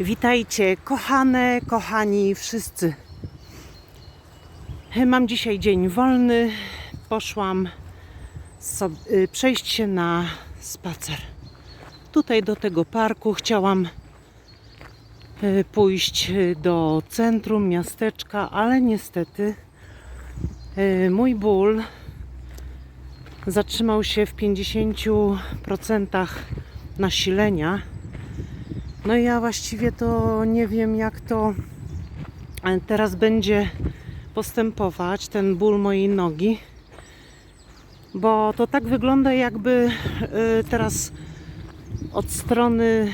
Witajcie, kochane, kochani wszyscy. Mam dzisiaj dzień wolny. Poszłam sob- y, przejść się na spacer. Tutaj do tego parku chciałam y, pójść y, do centrum miasteczka, ale niestety mój ból zatrzymał się w 50% nasilenia. No ja właściwie to nie wiem, jak to e, teraz będzie postępować, ten ból mojej nogi. Bo to tak wygląda, jakby e, teraz od strony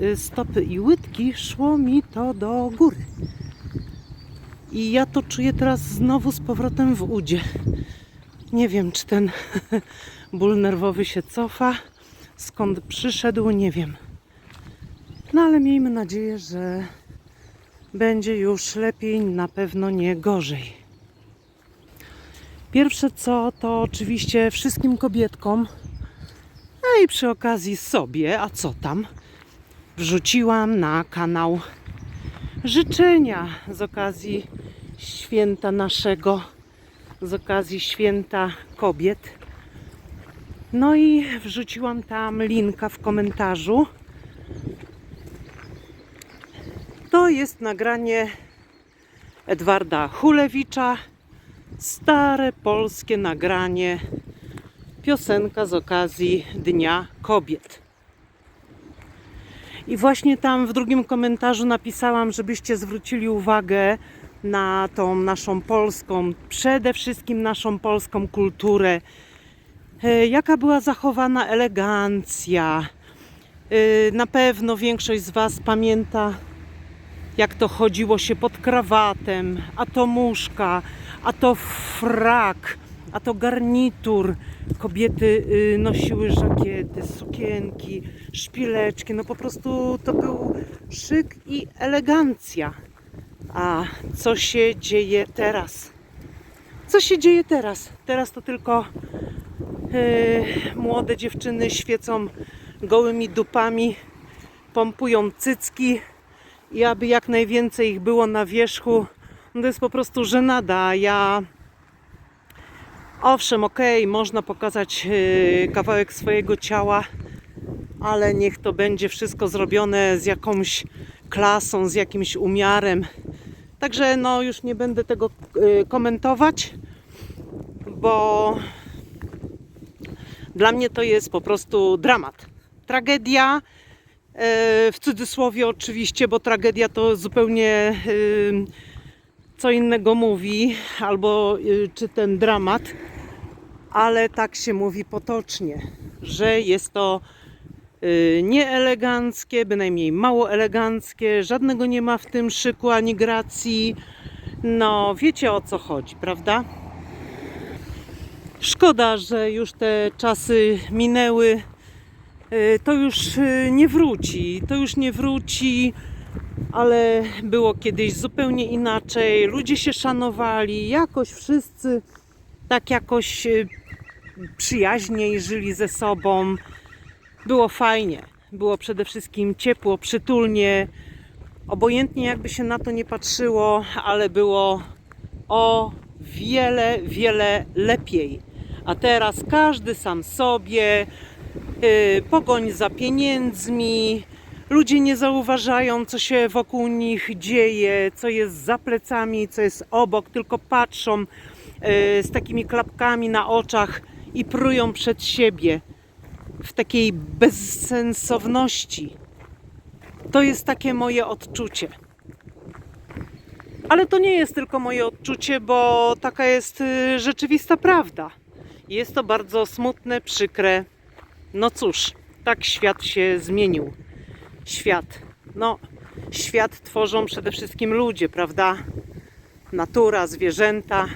e, stopy i łydki szło mi to do góry. I ja to czuję teraz znowu z powrotem w udzie. Nie wiem, czy ten ból nerwowy się cofa, skąd przyszedł, nie wiem. No ale miejmy nadzieję, że będzie już lepiej, na pewno nie gorzej. Pierwsze co to oczywiście wszystkim kobietkom, a i przy okazji sobie, a co tam, wrzuciłam na kanał życzenia z okazji święta naszego, z okazji święta kobiet. No i wrzuciłam tam linka w komentarzu. To jest nagranie Edwarda Hulewicza. Stare polskie nagranie. Piosenka z okazji Dnia Kobiet. I właśnie tam w drugim komentarzu napisałam, żebyście zwrócili uwagę na tą naszą polską, przede wszystkim naszą polską kulturę. E, Jaka była zachowana elegancja. E, Na pewno większość z Was pamięta jak to chodziło się pod krawatem, a to muszka, a to frak, a to garnitur. Kobiety y, nosiły żakiety, sukienki, szpileczki. No po prostu to był szyk i elegancja. A co się dzieje teraz? Co się dzieje teraz? Teraz to tylko y, młode dziewczyny świecą gołymi dupami, pompują cycki i aby jak najwięcej ich było na wierzchu. No to jest po prostu żenada. Ja owszem, okej, można pokazać yy, kawałek swojego ciała, ale niech to będzie wszystko zrobione z jakąś klasą, z jakimś umiarem. Także no już nie będę tego yy, komentować, bo dla mnie to jest po prostu dramat. Tragedia, w cudzysłowie oczywiście, bo tragedia to zupełnie y, co innego mówi, albo y, czy ten dramat, ale tak się mówi potocznie, że jest to nieeleganckie, bynajmniej mało eleganckie, żadnego nie ma w tym szyku ani gracji. No, wiecie o co chodzi, prawda? Szkoda, że już te czasy minęły to już y, nie wróci. To już nie wróci, ale było kiedyś zupełnie inaczej. Ludzie się szanowali, jakoś wszyscy tak jakoś y, przyjaźniej żyli ze sobą. Było fajnie. Było przede wszystkim ciepło, przytulnie. Obojętnie jakby się na to nie patrzyło, ale było o wiele, wiele lepiej. A teraz każdy sam sobie, pogoń za pieniędzmi. Ludzie nie zauważają, co się wokół nich dzieje, co jest za plecami, co jest obok, tylko patrzą yy, z takimi klapkami na oczach i prują przed siebie w takiej bezsensowności. To jest takie moje odczucie. Ale to nie jest tylko moje odczucie, bo taka jest y, rzeczywista prawda. Jest to bardzo smutne, przykre. No cóż, tak świat się zmienił. Świat. No, świat tworzą przede wszystkim ludzie, prawda? Natura, zwierzęta.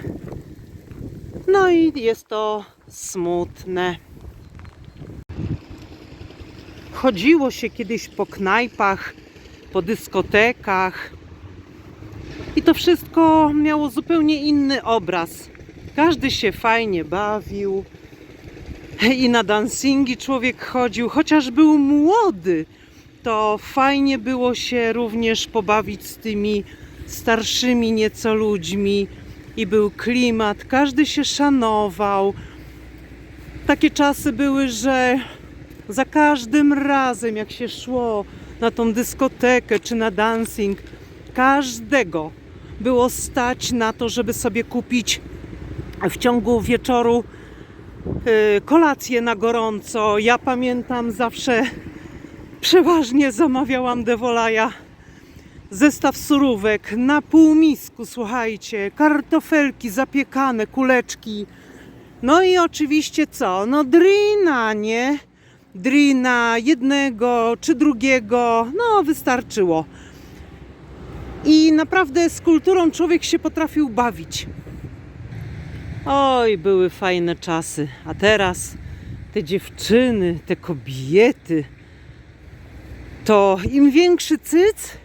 No i jest to smutne. Chodziło się kiedyś po knajpach, po dyskotekach. I to wszystko miało zupełnie inny obraz. Każdy się fajnie bawił. I na dancingi człowiek chodził, chociaż był młody. to fajnie było się również pobawić z tymi starszymi nieco ludźmi i był klimat, każdy się szanował. Takie czasy były, że za każdym razem, jak się szło na tą dyskotekę czy na dancing, każdego było stać na to, żeby sobie kupić w ciągu wieczoru y, kolację na gorąco. Ja pamiętam zawsze przeważnie zamawiałam Devolaja zestaw surówek na półmisku, słuchajcie, kartofelki zapiekane, kuleczki. No i oczywiście co? No drina, nie? Drina jednego czy drugiego, no wystarczyło. I naprawdę z kulturą człowiek się potrafił bawić. Oj, były fajne czasy. A teraz te dziewczyny, te kobiety, to im większy cyc,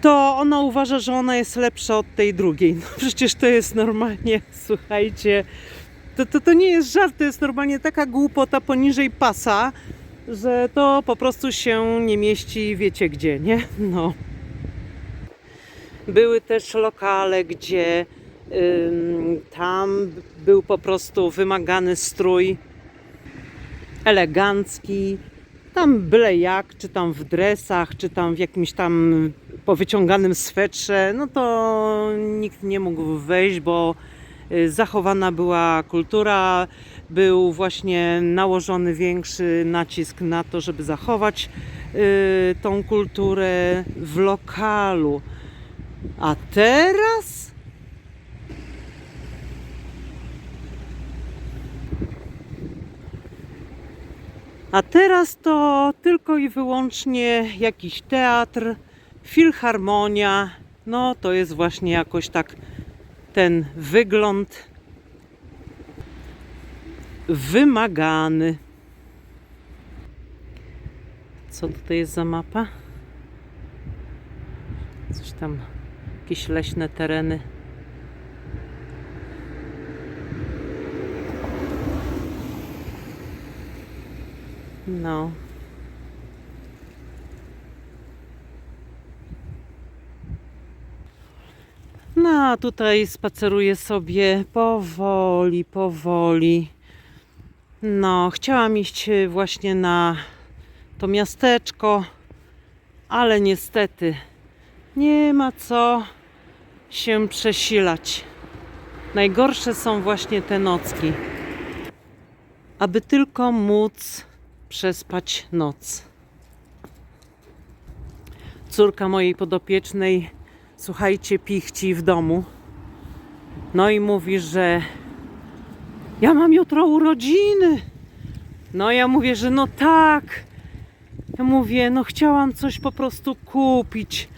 to ona uważa, że ona jest lepsza od tej drugiej. No przecież to jest normalnie, słuchajcie, to, to, to nie jest żart, to jest normalnie taka głupota poniżej pasa, że to po prostu się nie mieści, wiecie gdzie, nie? No. Były też lokale, gdzie tam był po prostu wymagany strój elegancki, tam byle jak, czy tam w dresach, czy tam w jakimś tam powyciąganym swetrze, no to nikt nie mógł wejść, bo y, zachowana była kultura, był właśnie nałożony większy nacisk na to, żeby zachować y, tą kulturę w lokalu. A teraz A teraz to tylko i wyłącznie jakiś teatr, filharmonia. No to jest właśnie jakoś tak ten wygląd wymagany. Co tutaj jest za mapa? Coś tam, jakieś leśne tereny. No. No, tutaj spaceruję sobie powoli, powoli. No, chciałam iść właśnie na to miasteczko, ale niestety nie ma co się przesilać. Najgorsze są właśnie te nocki. Aby tylko móc przespać noc. Córka mojej podopiecznej, słuchajcie, pichci w domu. No i mówi, że ja mam jutro urodziny. No ja mówię, że no tak. Ja mówię, no chciałam coś po prostu kupić,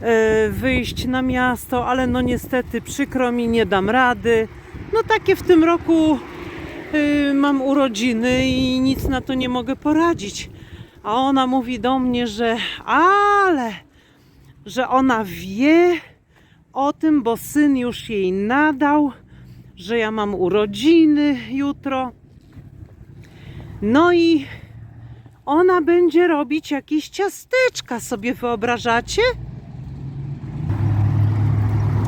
e, wyjść na miasto, ale no niestety przykro mi, nie dam rady. No takie w tym roku mam urodziny i nic na to nie mogę poradzić. A ona mówi do mnie, że ale, że ona wie o tym, bo syn już jej nadał, że ja mam urodziny jutro. No i ona będzie robić jakieś ciasteczka, sobie wyobrażacie?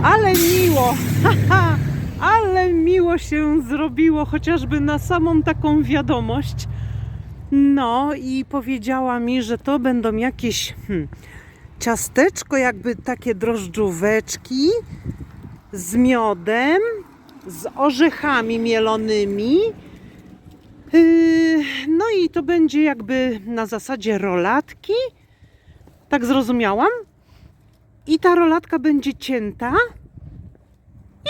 Ale miło! Haha! Ale miło się zrobiło, chociażby na samą taką wiadomość. No i powiedziała mi, że to będą jakieś hmm, ciasteczko, jakby takie drożdżóweczki z miodem, z orzechami mielonymi. Yy, no i to będzie jakby na zasadzie rolatki. Tak zrozumiałam. I ta rolatka będzie cięta.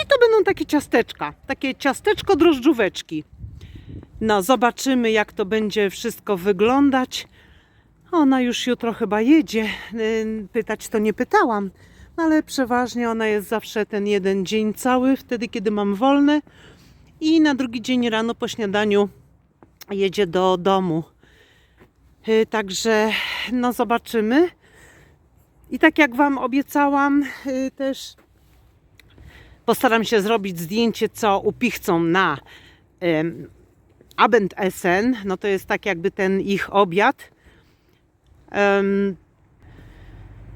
I to będą takie ciasteczka, takie ciasteczko drożdżóweczki. No, zobaczymy, jak to będzie wszystko wyglądać. Ona już jutro chyba jedzie. Yy, Pytać to nie pytałam, ale przeważnie ona jest zawsze ten jeden dzień cały, wtedy kiedy mam wolne. I na drugi dzień rano po śniadaniu jedzie do domu. Yy, Także, no, zobaczymy. I tak jak Wam obiecałam, yy, też postaram się zrobić zdjęcie, co upichcą na em, Abendessen. No to jest tak jakby ten ich obiad. em,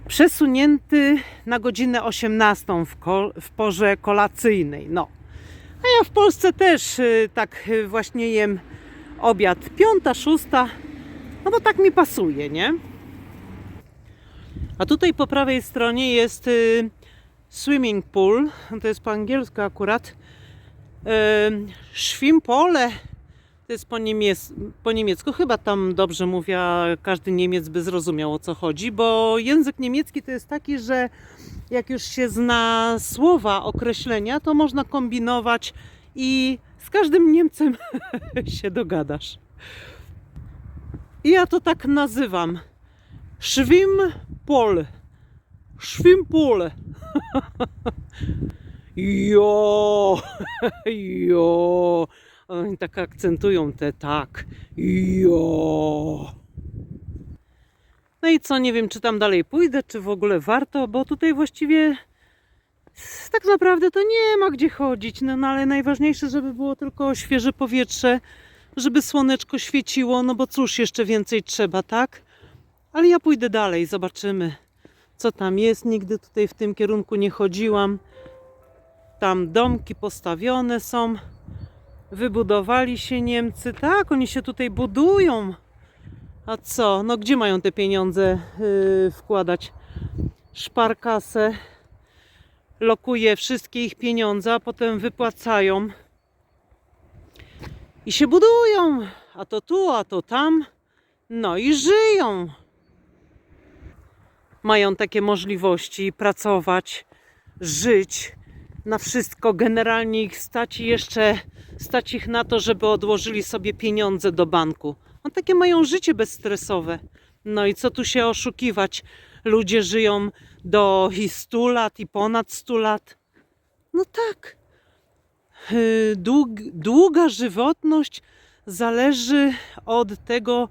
przesunięty na godzinę 18 w, w porze kolacyjnej. No. A ja w Polsce też y, tak y, właśnie jem obiad piąta, szósta, no bo tak mi pasuje, nie? A tutaj po prawej stronie jest y, swimming pool, to jest po angielsku akurat. Schwimmpole to jest po, po niemiecku, chyba tam dobrze mówię, każdy Niemiec by zrozumiał o co chodzi, bo język niemiecki to jest taki, że jak już się zna słowa, określenia, to można kombinować i z każdym Niemcem się dogadasz. I ja to tak nazywam. Schwimmpol. Schwimmpol. Jo, jo. Oni tak akcentują te tak. Jo. No i co, nie wiem, czy tam dalej pójdę, czy w ogóle warto, bo tutaj właściwie tak naprawdę to nie ma gdzie chodzić. No, no ale najważniejsze, żeby było tylko świeże powietrze, żeby słoneczko świeciło, no bo cóż jeszcze więcej trzeba, tak? Ale ja pójdę dalej, zobaczymy, co tam jest. Nigdy tutaj w tym kierunku nie chodziłam. Tam domki postawione są. Wybudowali się Niemcy. Tak, oni się tutaj budują. A co? No gdzie mają te pieniądze yy, wkładać? Szparkasę lokuje wszystkie ich pieniądze, a potem wypłacają. I się budują. A to tu, a to tam. No i żyją. Mają takie możliwości pracować, żyć na wszystko. Generalnie ich stać i jeszcze stać ich na to, żeby odłożyli sobie pieniądze do banku. No takie mają życie bezstresowe. No i co tu się oszukiwać? Ludzie żyją do i 100 lat i ponad 100 lat. No tak. Dług, długa żywotność zależy od tego,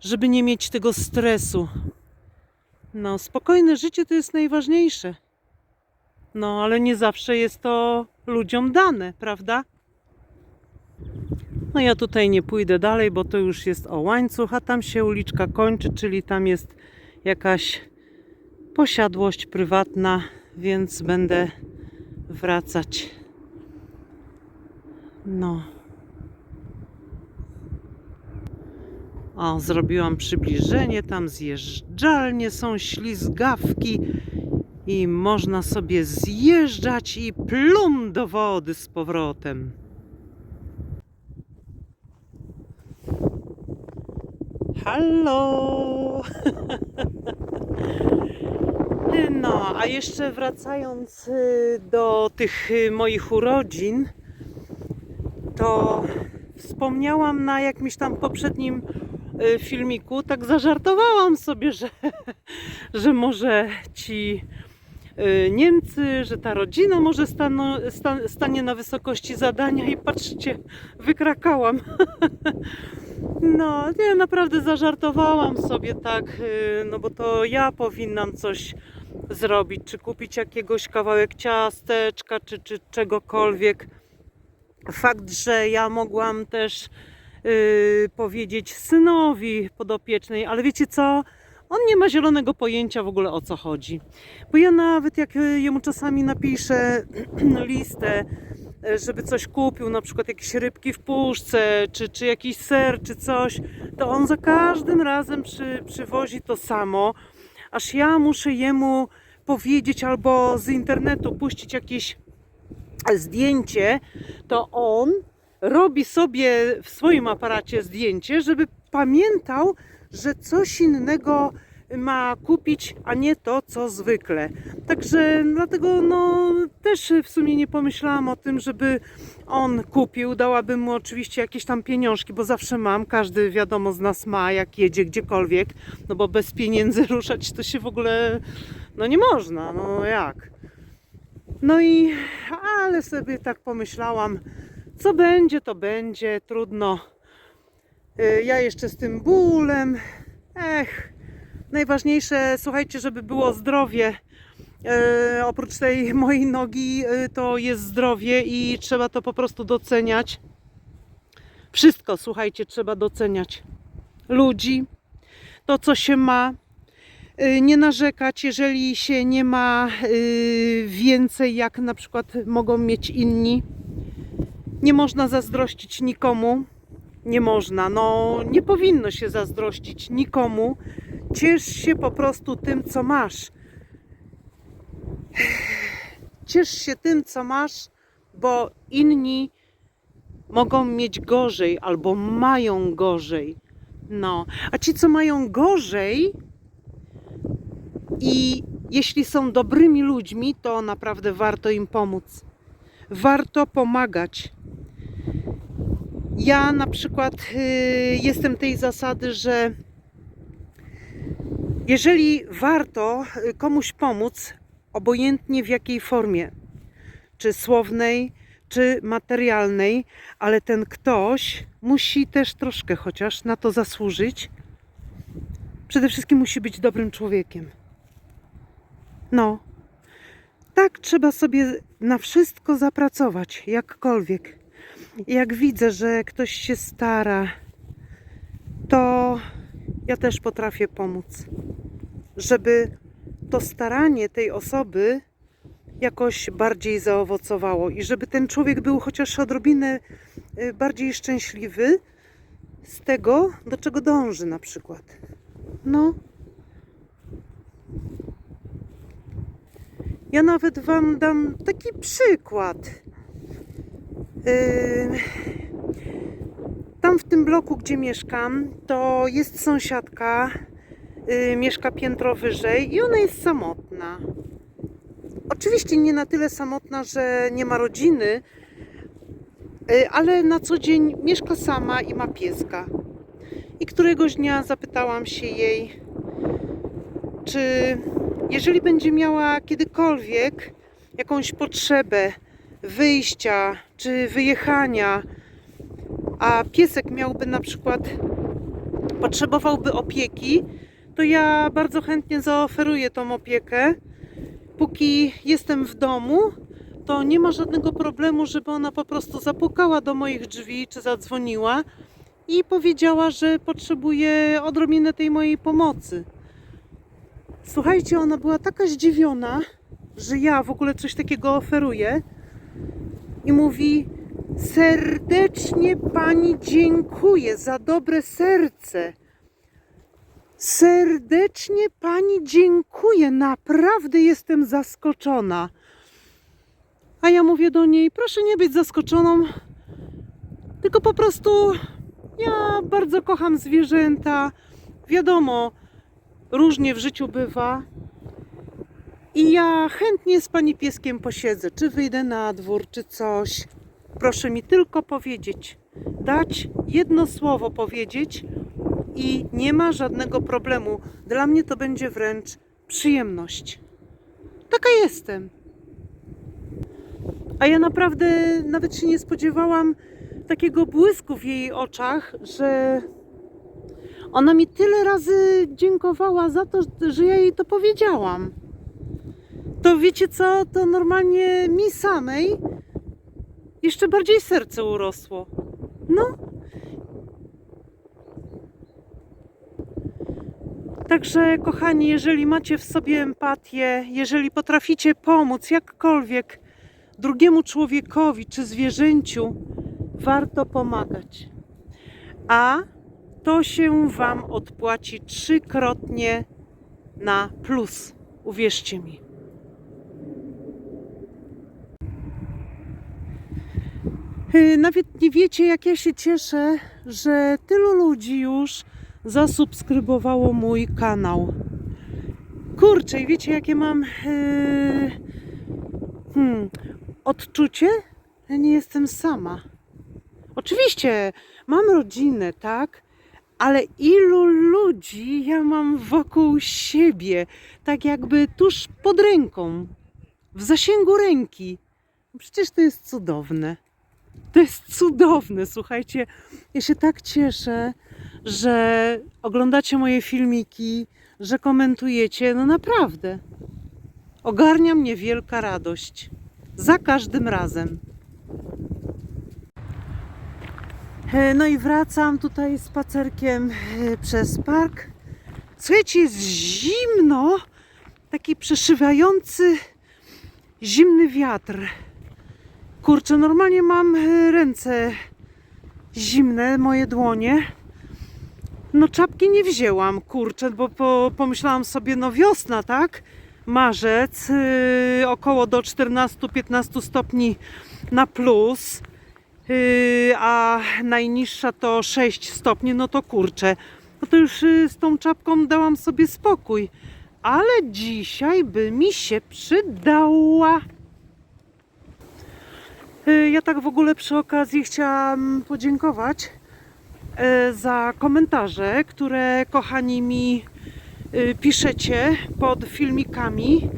żeby nie mieć tego stresu. No, spokojne życie to jest najważniejsze. No, ale nie zawsze jest to ludziom dane, prawda? No ja tutaj nie pójdę dalej, bo to już jest o łańcuch, a tam się uliczka kończy, czyli tam jest jakaś posiadłość prywatna, więc będę wracać. No. O, zrobiłam przybliżenie, tam zjeżdżalnie są ślizgawki i można sobie zjeżdżać i plum do wody z powrotem. Hallo! No, a jeszcze wracając y, do tych y, moich urodzin, to wspomniałam na jakimś tam poprzednim filmiku, tak zażartowałam sobie, że, że może ci y, Niemcy, że ta rodzina może stanie na wysokości zadania i patrzcie, wykrakałam. No, nie, naprawdę zażartowałam sobie tak, y, no bo to ja powinnam coś zrobić, czy kupić jakiegoś kawałek ciasteczka, czy, czy czegokolwiek. Fakt, że ja mogłam też y, powiedzieć synowi podopiecznej, ale wiecie co? On nie ma zielonego pojęcia w ogóle o co chodzi. Bo ja nawet jak y, jemu czasami napiszę listę, y, żeby coś kupił, na przykład jakieś rybki w puszce, czy, czy jakiś ser, czy coś, to on za każdym razem przy, przywozi to samo, aż ja muszę jemu powiedzieć albo z internetu puścić jakieś zdjęcie, to on robi sobie w swoim aparacie zdjęcie, żeby pamiętał, że coś innego ma kupić, a nie to, co zwykle. Także dlatego no, też w sumie nie pomyślałam o tym, żeby on kupił. Dałabym mu oczywiście jakieś tam pieniążki, bo zawsze mam. Każdy wiadomo z nas ma, jak jedzie gdziekolwiek. No bo bez pieniędzy ruszać to się w ogóle no nie można. No jak? No i ale sobie tak pomyślałam, co będzie, to będzie, trudno. Y, Ja jeszcze z tym bólem. Ech, najważniejsze, słuchajcie, żeby było zdrowie. E, oprócz tej mojej nogi, y, to jest zdrowie i trzeba to po prostu doceniać. Wszystko, słuchajcie, trzeba doceniać. Ludzi. to, co się ma. Nie narzekać, jeżeli się nie ma więcej, jak na przykład mogą mieć inni. Nie można zazdrościć nikomu. Nie można, no nie powinno się zazdrościć nikomu. Ciesz się po prostu tym, co masz. Ciesz się tym, co masz, bo inni mogą mieć gorzej albo mają gorzej. No, a ci, co mają gorzej i jeśli są dobrymi ludźmi, to naprawdę warto im pomóc. Warto pomagać. Ja na przykład y, jestem tej zasady, że jeżeli warto y, komuś pomóc, obojętnie w jakiej formie, czy słownej, czy materialnej, ale ten ktoś musi też troszkę chociaż na to zasłużyć. Przede wszystkim musi być dobrym człowiekiem. No, tak trzeba sobie na wszystko zapracować, jakkolwiek. Jak widzę, że ktoś się stara, to ja też potrafię pomóc, żeby to staranie tej osoby jakoś bardziej zaowocowało i żeby ten człowiek był chociaż odrobinę y, bardziej szczęśliwy z tego, do czego dąży na przykład. No. Ja nawet Wam dam taki przykład. Tam w tym bloku, gdzie mieszkam, to jest sąsiadka, yy, mieszka piętro wyżej i ona jest samotna. Oczywiście nie na tyle samotna, że nie ma rodziny, yy, ale na co dzień mieszka sama i ma pieska. I któregoś dnia zapytałam się jej, czy jeżeli będzie miała kiedykolwiek jakąś potrzebę wyjścia czy wyjechania, a piesek miałby na przykład potrzebowałby opieki, to ja bardzo chętnie zaoferuję tą opiekę. Póki jestem w domu, to nie ma żadnego problemu, żeby ona po prostu zapukała do moich drzwi czy zadzwoniła i powiedziała, że potrzebuje odrobinę tej mojej pomocy. Słuchajcie, ona była taka zdziwiona, że ja w ogóle coś takiego oferuję i mówi: Serdecznie pani dziękuję za dobre serce. Serdecznie pani dziękuję, naprawdę jestem zaskoczona. A ja mówię do niej: Proszę nie być zaskoczoną, tylko po prostu ja bardzo kocham zwierzęta. Wiadomo, różnie w życiu bywa. I ja chętnie z pani pieskiem posiedzę, czy wyjdę na dwór, czy coś. Proszę mi tylko powiedzieć, dać jedno słowo powiedzieć i nie ma żadnego problemu. Dla mnie to będzie wręcz przyjemność. Taka jestem. A ja naprawdę nawet się nie spodziewałam takiego błysku w jej oczach, że ona mi tyle razy dziękowała za to, że ja jej to powiedziałam. To wiecie co? To normalnie mi samej jeszcze bardziej serce urosło. No. Także, kochani, jeżeli macie w sobie empatię, jeżeli potraficie pomóc jakkolwiek drugiemu człowiekowi czy zwierzęciu, warto pomagać. A to się Wam odpłaci trzykrotnie na plus. Uwierzcie mi. Yy, Nawet nie wiecie, jak ja się cieszę, że tylu ludzi już zasubskrybowało mój kanał. Kurczę, i wiecie, jakie mam yy, hmm, odczucie? Ja nie jestem sama. Oczywiście mam rodzinę, tak? Ale ilu ludzi ja mam wokół siebie, tak jakby tuż pod ręką, w zasięgu ręki. Przecież to jest cudowne. To jest cudowne, słuchajcie. Ja się tak cieszę, że oglądacie moje filmiki, że komentujecie. No naprawdę. Ogarnia mnie wielka radość. Za każdym razem. E, No i wracam tutaj spacerkiem e, przez park. Słuchajcie, jest zimno, taki przeszywający zimny wiatr. Kurczę, normalnie mam e, ręce zimne, moje dłonie. No czapki nie wzięłam, kurczę, bo po, pomyślałam sobie, no wiosna, tak? Marzec, yy, około do 14-15 stopni na plus, a najniższa to 6 stopni, no to kurczę. No to już yy, z tą czapką dałam sobie spokój. Ale dzisiaj by mi się przydała. Yy, Ja tak w ogóle przy okazji chciałam podziękować za komentarze, które kochani mi piszecie pod filmikami.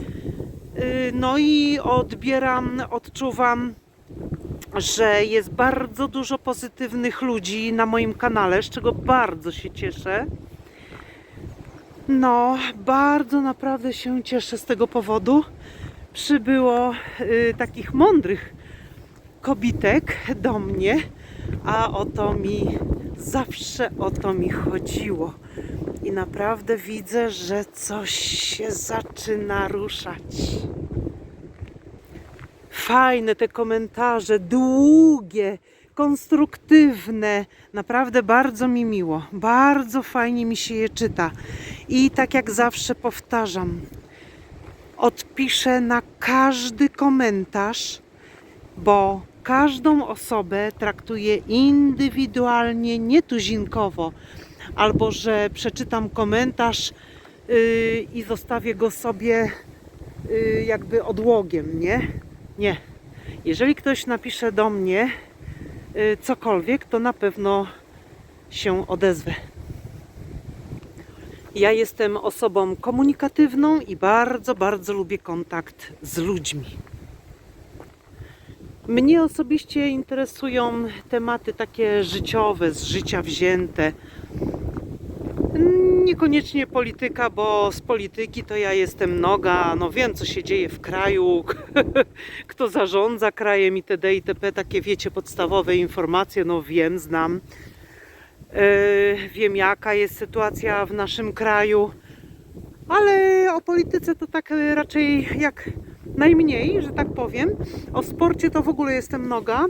No i odbieram, odczuwam, że jest bardzo dużo pozytywnych ludzi na moim kanale, z czego bardzo się cieszę. No, bardzo naprawdę się cieszę z tego powodu. Przybyło y, takich mądrych kobitek do mnie, a o to mi zawsze o to mi chodziło. I naprawdę widzę, że coś się zaczyna ruszać. Fajne te komentarze, długie, konstruktywne. Naprawdę bardzo mi miło. Bardzo fajnie mi się je czyta. I tak jak zawsze powtarzam, odpiszę na każdy komentarz, bo każdą osobę traktuję indywidualnie, nietuzinkowo. Albo że przeczytam komentarz yy, i zostawię go sobie yy, jakby odłogiem, nie? Nie. Jeżeli ktoś napisze do mnie yy, cokolwiek, to na pewno się odezwę. Ja jestem osobą komunikatywną i bardzo, bardzo lubię kontakt z ludźmi. Mnie osobiście interesują tematy takie życiowe, z życia wzięte. Niekoniecznie polityka, bo z polityki to ja jestem noga, no wiem co się dzieje w kraju, kto zarządza krajem itd. itp. Takie wiecie, podstawowe informacje, no wiem, znam. Yy, wiem jaka jest sytuacja w naszym kraju, ale o polityce to tak e, raczej jak najmniej, że tak powiem. O sporcie to w ogóle jestem noga.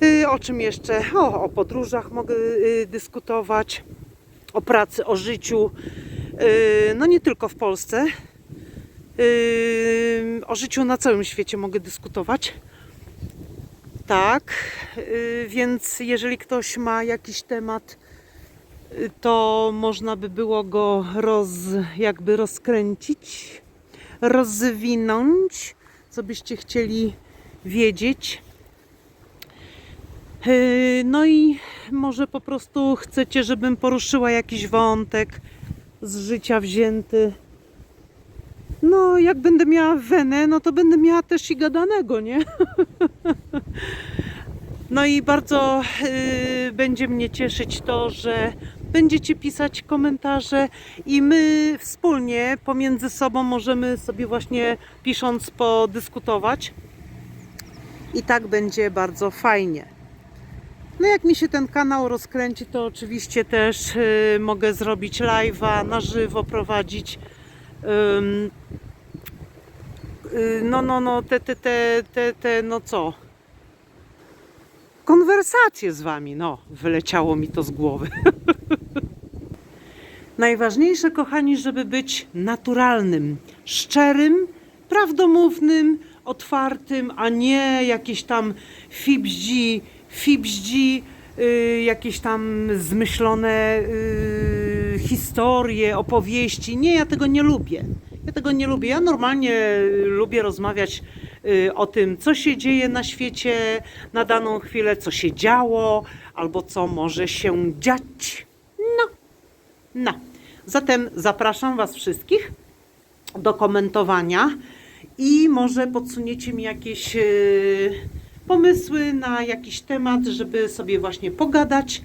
Yy, O czym jeszcze? O, o podróżach mogę dyskutować, o pracy, o życiu. Yy, No nie tylko w Polsce. Yy, O życiu na całym świecie mogę dyskutować. Tak, yy, więc jeżeli ktoś ma jakiś temat, to można by było go roz, jakby rozkręcić, rozwinąć, co byście chcieli wiedzieć. No i może po prostu chcecie, żebym poruszyła jakiś wątek z życia wzięty. No, jak będę miała wenę, no to będę miała też i gadanego, nie? No i bardzo y, będzie mnie cieszyć to, że będziecie pisać komentarze i my wspólnie pomiędzy sobą możemy sobie właśnie pisząc podyskutować. I tak będzie bardzo fajnie. No jak mi się ten kanał rozkręci, to oczywiście też y, mogę zrobić live'a na żywo prowadzić. Ym, y, no, no, no, te, te, te, te, te, no co? Konwersacje z wami, no, wyleciało mi to z głowy. Najważniejsze, kochani, żeby być naturalnym, szczerym, prawdomównym, otwartym, a nie jakieś tam fibździ, fibździ, y, jakieś tam zmyślone y, historie, opowieści. Nie, ja tego nie lubię. Ja tego nie lubię. Ja normalnie y, lubię rozmawiać o tym, co się dzieje na świecie na daną chwilę, co się działo, albo co może się dziać. No, no. Zatem zapraszam Was wszystkich do komentowania i może podsuniecie mi jakieś pomysły na jakiś temat, żeby sobie właśnie pogadać,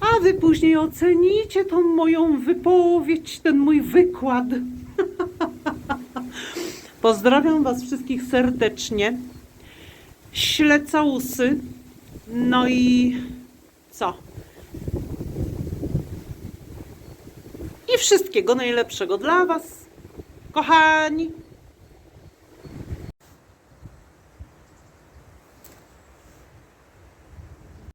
a Wy później ocenicie tą moją wypowiedź, ten mój wykład. Pozdrawiam Was wszystkich serdecznie. Ślecałusy. No i co? i wszystkiego najlepszego dla Was, kochani.